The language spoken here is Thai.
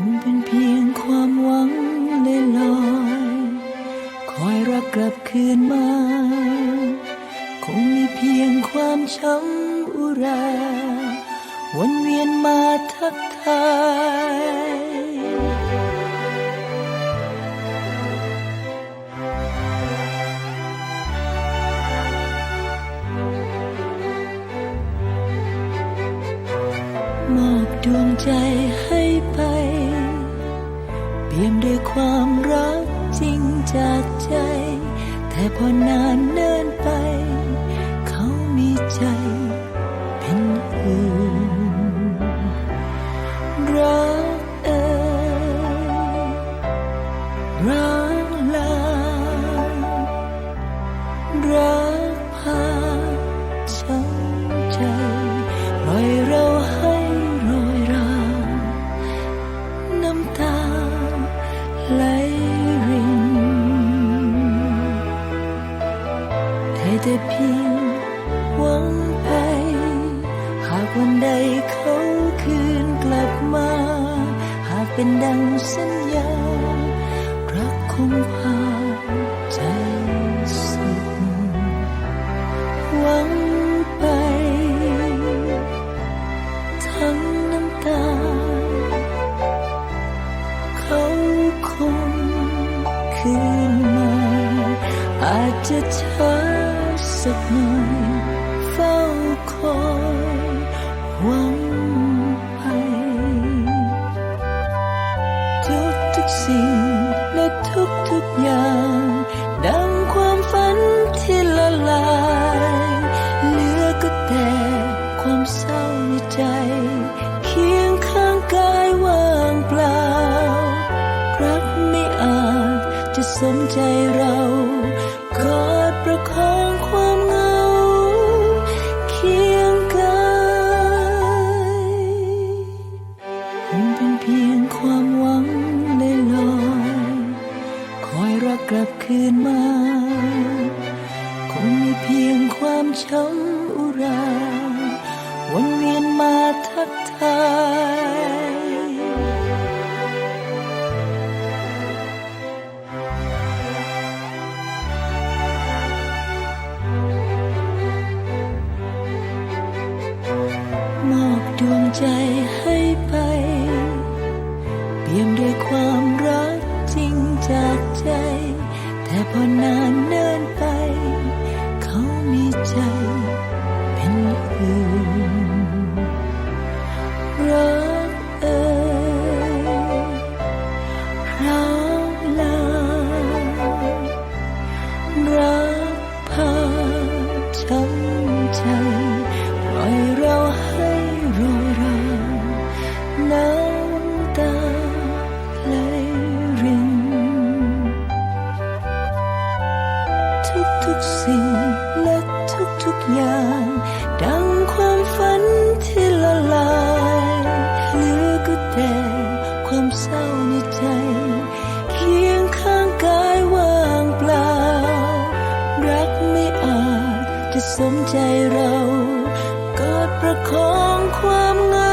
คงเป็นเพียงความหวังลอยลอยคอยรักกลับคืนมา คงมีเพียงความช้ำอุรา วนเวียนมาทักทาย มอบดวงใจให้ไป เปี่ยมด้วยความรักจริงจากใจ แต่พอนานเนิ่นไป เขามีใจเป็นอื่น แต่เพียงหวังไป หากวันใดเขาคืนกลับมา หากเป็นดังสัญญา รักคงพาใจสุดหวังไป ทั้งน้ำตา เขาคงคืนมา อาจจะช้า สักหน่อยเฝ้าคอยหวังไปทุกทุกสิ่งและทุกทุกอย่าง ดังความฝันที่ละลายเหลือก็แต่ความเศร้าในใจ เคียงข้างกายว่างเปล่ารักไม่อาจจะสมใจเรา กลับคืนมา คงมีเพียงความช้ำอุรา วนเวียนมาทักทายมอบดวงใจให้ไป เปี่ยมด้วยความรัก พอนานเนินไป เขามีใจ ทุกสิ่งและทุกทุกๆอย่าง ดังความฝันที่ละลายเหลือก็แต่ความเศร้าในใจ เคียงข้างกายว่างเปล่า รักไม่อาจจะสมใจเรา กอดประคองความเหง